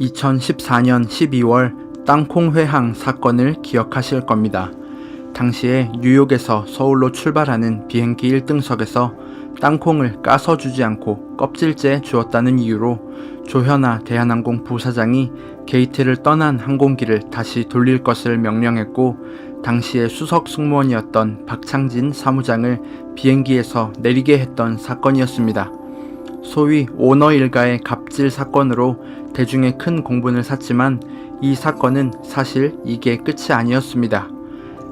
2014년 12월 땅콩 회항 사건을 기억하실 겁니다. 당시에 뉴욕에서 서울로 출발하는 비행기 1등석에서 땅콩을 까서 주지 않고 껍질째 주었다는 이유로 조현아 대한항공 부사장이 게이트를 떠난 항공기를 다시 돌릴 것을 명령했고 당시에 수석 승무원이었던 박창진 사무장을 비행기에서 내리게 했던 사건이었습니다. 소위 오너 일가의 갑질 사건으로 대중의 큰 공분을 샀지만 이 사건은 사실 이게 끝이 아니었습니다.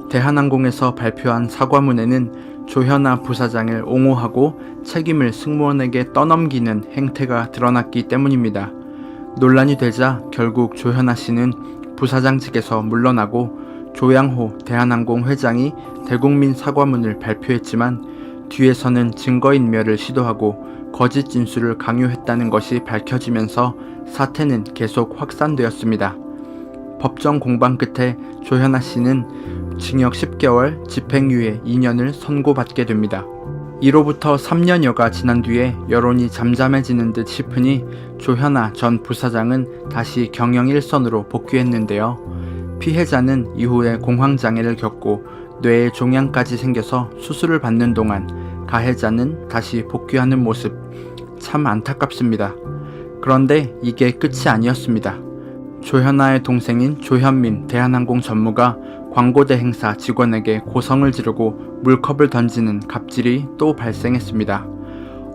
대한항공에서 발표한 사과문에는 조현아 부사장을 옹호하고 책임을 승무원에게 떠넘기는 행태가 드러났기 때문입니다. 논란이 되자 결국 조현아 씨는 부사장직에서 물러나고 조양호 대한항공 회장이 대국민 사과문을 발표했지만 뒤에서는 증거인멸을 시도하고 거짓 진술을 강요했다는 것이 밝혀지면서 사태는 계속 확산되었습니다. 법정 공방 끝에 조현아 씨는 징역 10개월, 집행유예 2년을 선고받게 됩니다. 이로부터 3년여가 지난 뒤에 여론이 잠잠해지는 듯 싶으니 조현아 전 부사장은 다시 경영 일선으로 복귀했는데요. 피해자는 이후에 공황장애를 겪고 뇌에 종양까지 생겨서 수술을 받는 동안 가해자는 다시 복귀하는 모습 참 안타깝습니다. 그런데 이게 끝이 아니었습니다. 조현아의 동생인 조현민 대한항공 전무가 광고대 행사 직원에게 고성을 지르고 물컵을 던지는 갑질이 또 발생했습니다.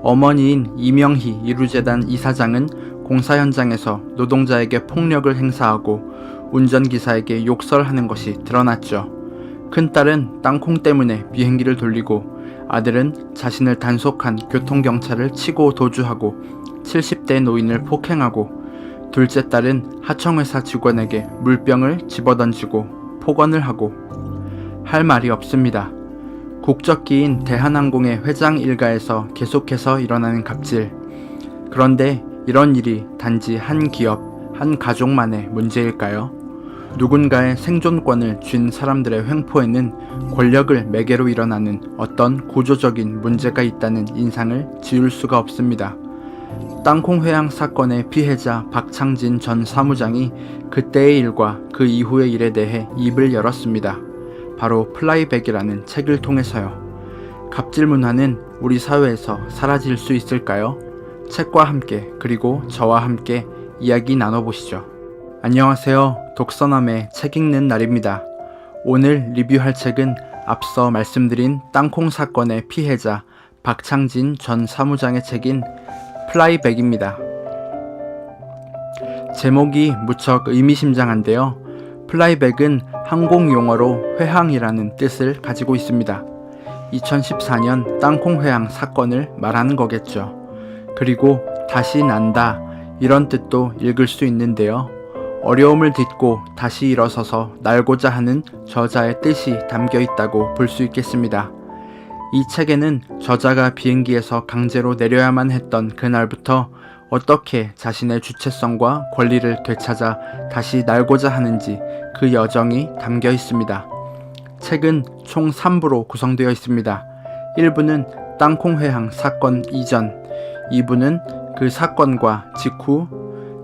어머니인 이명희 이루재단 이사장은 공사 현장에서 노동자에게 폭력을 행사하고 운전기사에게 욕설하는 것이 드러났죠. 큰딸은 땅콩 때문에 비행기를 돌리고 아들은 자신을 단속한 교통경찰을 치고 도주하고 70대 노인을 폭행하고 둘째 딸은 하청회사 직원에게 물병을 집어던지고 폭언을 하고 할 말이 없습니다. 국적기인 대한항공의 회장 일가에서 계속해서 일어나는 갑질. 그런데 이런 일이 단지 한 기업, 한 가족만의 문제일까요? 누군가의 생존권을 쥔 사람들의 횡포에는 권력을 매개로 일어나는 어떤 구조적인 문제가 있다는 인상을 지울 수가 없습니다. 땅콩 회항 사건의 피해자 박창진 전 사무장이 그때의 일과 그 이후의 일에 대해 입을 열었습니다. 바로 플라이백이라는 책을 통해서요. 갑질 문화는 우리 사회에서 사라질 수 있을까요? 책과 함께 그리고 저와 함께 이야기 나눠보시죠. 안녕하세요. 독서남의 책 읽는 날입니다. 오늘 리뷰할 책은 앞서 말씀드린 땅콩 사건의 피해자 박창진 전 사무장의 책인 플라이백입니다. 제목이 무척 의미심장한데요. 플라이백은 항공 용어로 회항이라는 뜻을 가지고 있습니다. 2014년 땅콩 회항 사건을 말하는 거겠죠. 그리고 다시 난다 이런 뜻도 읽을 수 있는데요. 어려움을 딛고 다시 일어서서 날고자 하는 저자의 뜻이 담겨 있다고 볼 수 있겠습니다. 이 책에는 저자가 비행기에서 강제로 내려야만 했던 그날부터 어떻게 자신의 주체성과 권리를 되찾아 다시 날고자 하는지 그 여정이 담겨 있습니다. 책은 총 3부로 구성되어 있습니다. 1부는 땅콩 회항 사건 이전, 2부는 그 사건과 직후,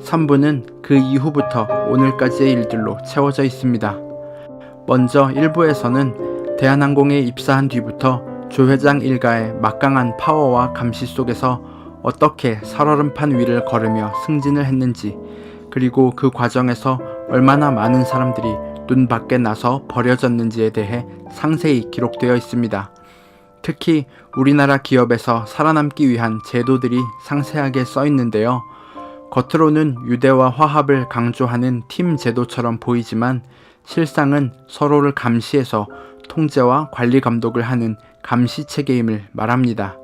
3부는 그 이후부터 오늘까지의 일들로 채워져 있습니다. 먼저 1부에서는 대한항공에 입사한 뒤부터 조 회장 일가의 막강한 파워와 감시 속에서 어떻게 살얼음판 위를 걸으며 승진을 했는지, 그리고 그 과정에서 얼마나 많은 사람들이 눈 밖에 나서 버려졌는지에 대해 상세히 기록되어 있습니다. 특히 우리나라 기업에서 살아남기 위한 제도들이 상세하게 써 있는데요. 겉으로는 유대와 화합을 강조하는 팀 제도처럼 보이지만 실상은 서로를 감시해서 통제와 관리 감독을 하는 감시 체계임을 말합니다.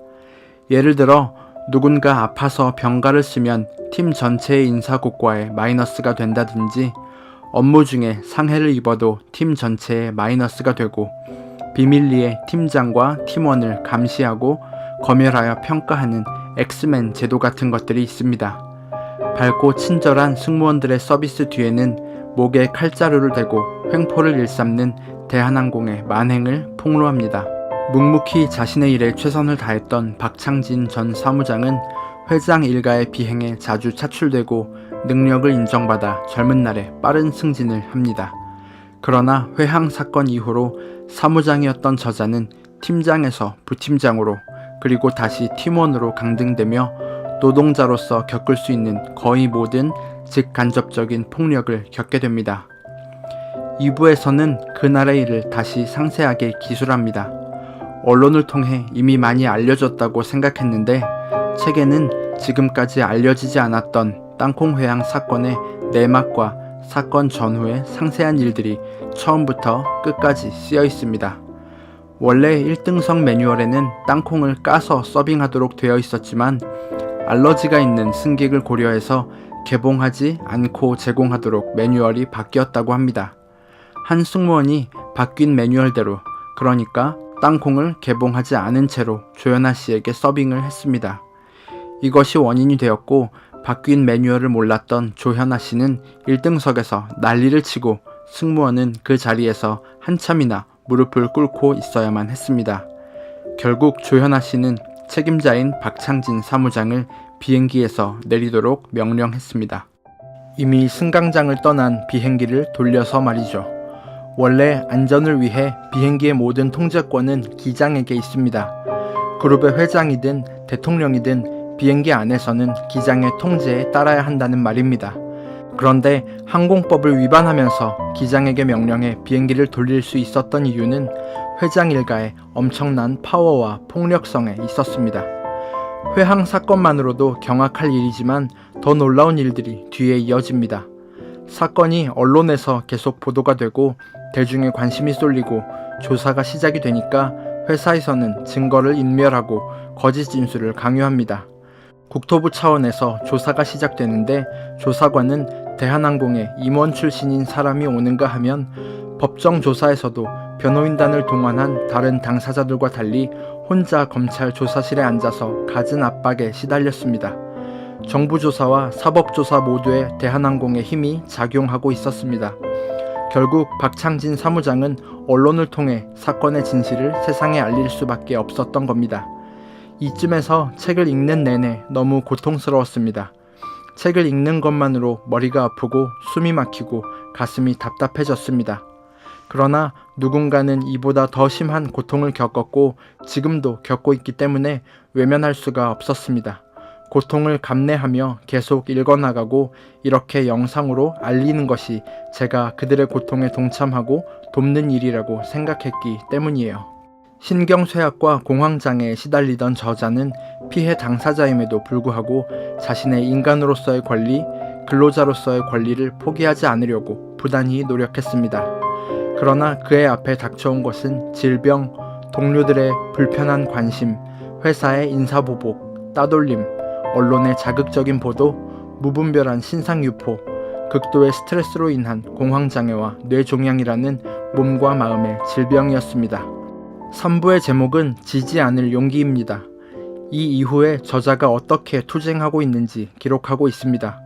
예를 들어 누군가 아파서 병가를 쓰면 팀 전체의 인사고과에 마이너스가 된다든지 업무 중에 상해를 입어도 팀 전체에 마이너스가 되고 비밀리에 팀장과 팀원을 감시하고 검열하여 평가하는 엑스맨 제도 같은 것들이 있습니다. 밝고 친절한 승무원들의 서비스 뒤에는 목에 칼자루를 대고 횡포를 일삼는 대한항공의 만행을 폭로합니다. 묵묵히 자신의 일에 최선을 다했던 박창진 전 사무장은 회장 일가의 비행에 자주 차출되고 능력을 인정받아 젊은 날에 빠른 승진을 합니다. 그러나 회항 사건 이후로 사무장이었던 저자는 팀장에서 부팀장으로 그리고 다시 팀원으로 강등되며 노동자로서 겪을 수 있는 거의 모든 직간접적인 폭력을 겪게 됩니다. 2부에서는 그날의 일을 다시 상세하게 기술합니다. 언론을 통해 이미 많이 알려졌다고 생각했는데 책에는 지금까지 알려지지 않았던 땅콩회항 사건의 내막과 사건 전후의 상세한 일들이 처음부터 끝까지 쓰여 있습니다. 원래 1등석 매뉴얼에는 땅콩을 까서 서빙하도록 되어 있었지만 알러지가 있는 승객을 고려해서 개봉하지 않고 제공하도록 매뉴얼이 바뀌었다고 합니다. 한 승무원이 바뀐 매뉴얼대로 그러니까 땅콩을 개봉하지 않은 채로 조연아 씨에게 서빙을 했습니다. 이것이 원인이 되었고 바뀐 매뉴얼을 몰랐던 조현아 씨는 1등석에서 난리를 치고 승무원은 그 자리에서 한참이나 무릎을 꿇고 있어야만 했습니다. 결국 조현아 씨는 책임자인 박창진 사무장을 비행기에서 내리도록 명령했습니다. 이미 승강장을 떠난 비행기를 돌려서 말이죠. 원래 안전을 위해 비행기의 모든 통제권은 기장에게 있습니다. 그룹의 회장이든 대통령이든 비행기 안에서는 기장의 통제에 따라야 한다는 말입니다. 그런데 항공법을 위반하면서 기장에게 명령해 비행기를 돌릴 수 있었던 이유는 회장 일가의 엄청난 파워와 폭력성에 있었습니다. 회항 사건만으로도 경악할 일이지만 더 놀라운 일들이 뒤에 이어집니다. 사건이 언론에서 계속 보도가 되고 대중의 관심이 쏠리고 조사가 시작이 되니까 회사에서는 증거를 인멸하고 거짓 진술을 강요합니다. 국토부 차원에서 조사가 시작되는데 조사관은 대한항공의 임원 출신인 사람이 오는가 하면 법정 조사에서도 변호인단을 동원한 다른 당사자들과 달리 혼자 검찰 조사실에 앉아서 갖은 압박에 시달렸습니다. 정부 조사와 사법 조사 모두에 대한항공의 힘이 작용하고 있었습니다. 결국 박창진 사무장은 언론을 통해 사건의 진실을 세상에 알릴 수밖에 없었던 겁니다. 이쯤에서 책을 읽는 내내 너무 고통스러웠습니다. 책을 읽는 것만으로 머리가 아프고 숨이 막히고 가슴이 답답해졌습니다. 그러나 누군가는 이보다 더 심한 고통을 겪었고 지금도 겪고 있기 때문에 외면할 수가 없었습니다. 고통을 감내하며 계속 읽어나가고 이렇게 영상으로 알리는 것이 제가 그들의 고통에 동참하고 돕는 일이라고 생각했기 때문이에요. 신경쇠약과 공황장애에 시달리던 저자는 피해 당사자임에도 불구하고 자신의 인간으로서의 권리, 근로자로서의 권리를 포기하지 않으려고 부단히 노력했습니다. 그러나 그의 앞에 닥쳐온 것은 질병, 동료들의 불편한 관심, 회사의 인사보복, 따돌림, 언론의 자극적인 보도, 무분별한 신상 유포, 극도의 스트레스로 인한 공황장애와 뇌종양이라는 몸과 마음의 질병이었습니다. 3부의 제목은 지지 않을 용기입니다. 이 이후에 저자가 어떻게 투쟁하고 있는지 기록하고 있습니다.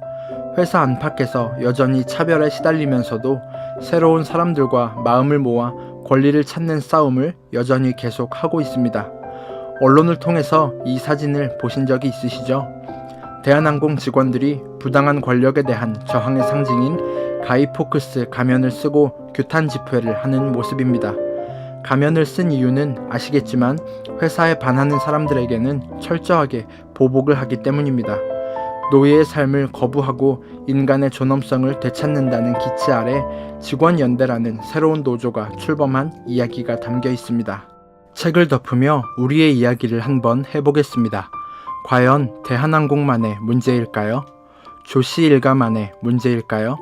회사 안팎에서 여전히 차별에 시달리면서도 새로운 사람들과 마음을 모아 권리를 찾는 싸움을 여전히 계속하고 있습니다. 언론을 통해서 이 사진을 보신 적이 있으시죠? 대한항공 직원들이 부당한 권력에 대한 저항의 상징인 가이포크스 가면을 쓰고 규탄 집회를 하는 모습입니다. 가면을 쓴 이유는 아시겠지만 회사에 반하는 사람들에게는 철저하게 보복을 하기 때문입니다. 노예의 삶을 거부하고 인간의 존엄성을 되찾는다는 기치 아래 직원연대라는 새로운 노조가 출범한 이야기가 담겨 있습니다. 책을 덮으며 우리의 이야기를 한번 해보겠습니다. 과연 대한항공만의 문제일까요? 조씨 일가만의 문제일까요?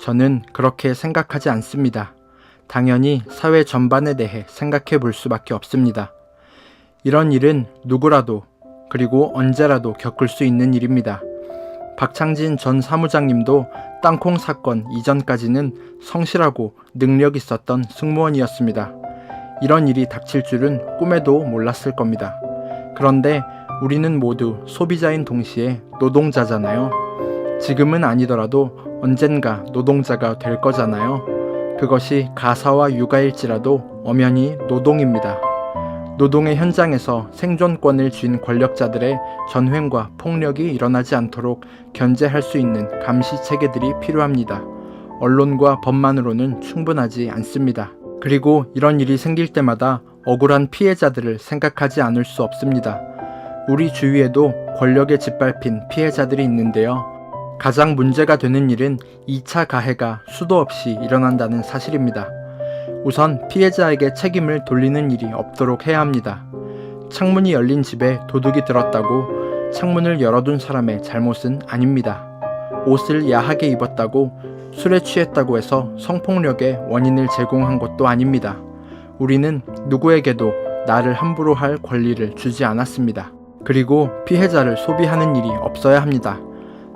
저는 그렇게 생각하지 않습니다. 당연히 사회 전반에 대해 생각해 볼 수밖에 없습니다. 이런 일은 누구라도 그리고 언제라도 겪을 수 있는 일입니다. 박창진 전 사무장님도 땅콩 사건 이전까지는 성실하고 능력 있었던 승무원이었습니다. 이런 일이 닥칠 줄은 꿈에도 몰랐을 겁니다. 그런데 우리는 모두 소비자인 동시에 노동자잖아요. 지금은 아니더라도 언젠가 노동자가 될 거잖아요. 그것이 가사와 육아일지라도 엄연히 노동입니다. 노동의 현장에서 생존권을 쥔 권력자들의 전횡과 폭력이 일어나지 않도록 견제할 수 있는 감시 체계들이 필요합니다. 언론과 법만으로는 충분하지 않습니다. 그리고 이런 일이 생길 때마다 억울한 피해자들을 생각하지 않을 수 없습니다. 우리 주위에도 권력에 짓밟힌 피해자들이 있는데요. 가장 문제가 되는 일은 2차 가해가 수도 없이 일어난다는 사실입니다. 우선 피해자에게 책임을 돌리는 일이 없도록 해야 합니다. 창문이 열린 집에 도둑이 들었다고 창문을 열어둔 사람의 잘못은 아닙니다. 옷을 야하게 입었다고 술에 취했다고 해서 성폭력의 원인을 제공한 것도 아닙니다. 우리는 누구에게도 나를 함부로 할 권리를 주지 않았습니다. 그리고 피해자를 소비하는 일이 없어야 합니다.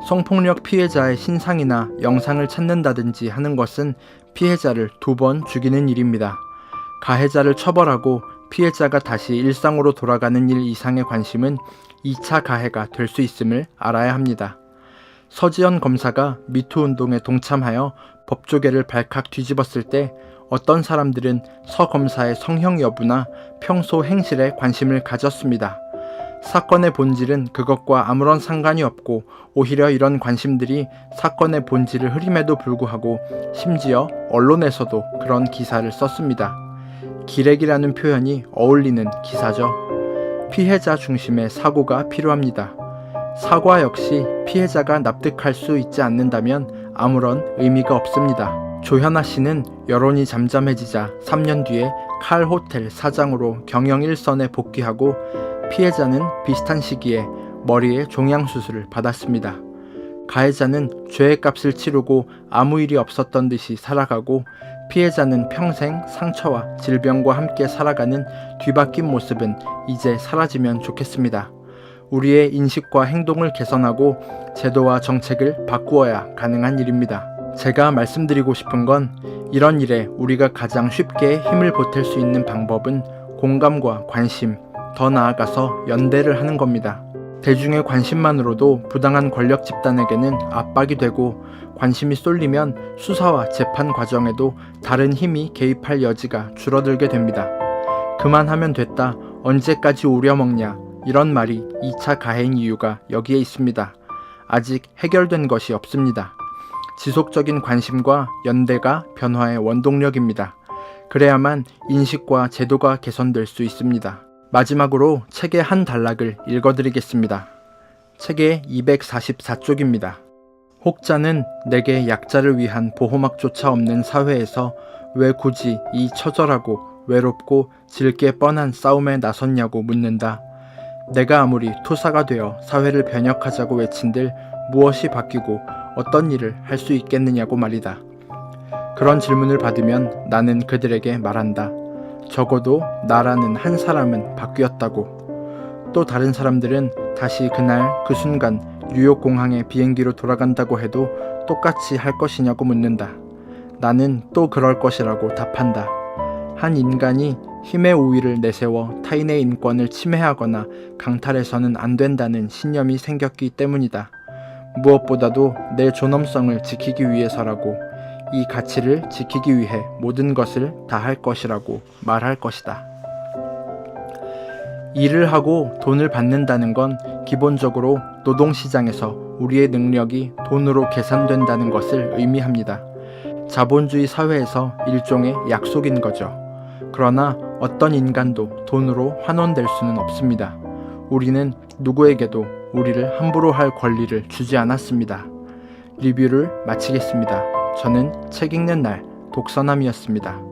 성폭력 피해자의 신상이나 영상을 찾는다든지 하는 것은 피해자를 두 번 죽이는 일입니다. 가해자를 처벌하고 피해자가 다시 일상으로 돌아가는 일 이상의 관심은 2차 가해가 될 수 있음을 알아야 합니다. 서지현 검사가 미투 운동에 동참하여 법조계를 발칵 뒤집었을 때 어떤 사람들은 서 검사의 성형 여부나 평소 행실에 관심을 가졌습니다. 사건의 본질은 그것과 아무런 상관이 없고 오히려 이런 관심들이 사건의 본질을 흐림에도 불구하고 심지어 언론에서도 그런 기사를 썼습니다. 기레기라는 표현이 어울리는 기사죠. 피해자 중심의 사고가 필요합니다. 사과 역시 피해자가 납득할 수 있지 않는다면 아무런 의미가 없습니다. 조현아 씨는 여론이 잠잠해지자 3년 뒤에 칼 호텔 사장으로 경영 일선에 복귀하고 피해자는 비슷한 시기에 머리에 종양 수술을 받았습니다. 가해자는 죄의 값을 치르고 아무 일이 없었던 듯이 살아가고 피해자는 평생 상처와 질병과 함께 살아가는 뒤바뀐 모습은 이제 사라지면 좋겠습니다. 우리의 인식과 행동을 개선하고 제도와 정책을 바꾸어야 가능한 일입니다. 제가 말씀드리고 싶은 건 이런 일에 우리가 가장 쉽게 힘을 보탤 수 있는 방법은 공감과 관심, 더 나아가서 연대를 하는 겁니다. 대중의 관심만으로도 부당한 권력 집단에게는 압박이 되고 관심이 쏠리면 수사와 재판 과정에도 다른 힘이 개입할 여지가 줄어들게 됩니다. 그만하면 됐다. 언제까지 우려먹냐. 이런 말이 2차 가해인 이유가 여기에 있습니다. 아직 해결된 것이 없습니다. 지속적인 관심과 연대가 변화의 원동력입니다. 그래야만 인식과 제도가 개선될 수 있습니다. 마지막으로 책의 한 단락을 읽어드리겠습니다. 책의 244쪽입니다. 혹자는 내게 약자를 위한 보호막조차 없는 사회에서 왜 굳이 이 처절하고 외롭고 질게 뻔한 싸움에 나섰냐고 묻는다. 내가 아무리 투사가 되어 사회를 변혁하자고 외친들 무엇이 바뀌고 어떤 일을 할 수 있겠느냐고 말이다. 그런 질문을 받으면 나는 그들에게 말한다. 적어도 나라는 한 사람은 바뀌었다고. 또 다른 사람들은 다시 그날 그 순간 뉴욕 공항에 비행기로 돌아간다고 해도 똑같이 할 것이냐고 묻는다. 나는 또 그럴 것이라고 답한다. 한 인간이 힘의 우위를 내세워 타인의 인권을 침해하거나 강탈해서는 안 된다는 신념이 생겼기 때문이다. 무엇보다도 내 존엄성을 지키기 위해서라고 이 가치를 지키기 위해 모든 것을 다할 것이라고 말할 것이다. 일을 하고 돈을 받는다는 건 기본적으로 노동시장에서 우리의 능력이 돈으로 계산된다는 것을 의미합니다. 자본주의 사회에서 일종의 약속인 거죠. 그러나 어떤 인간도 돈으로 환원될 수는 없습니다. 우리는 누구에게도 우리를 함부로 할 권리를 주지 않았습니다. 리뷰를 마치겠습니다. 저는 책 읽는 날 독서남이었습니다.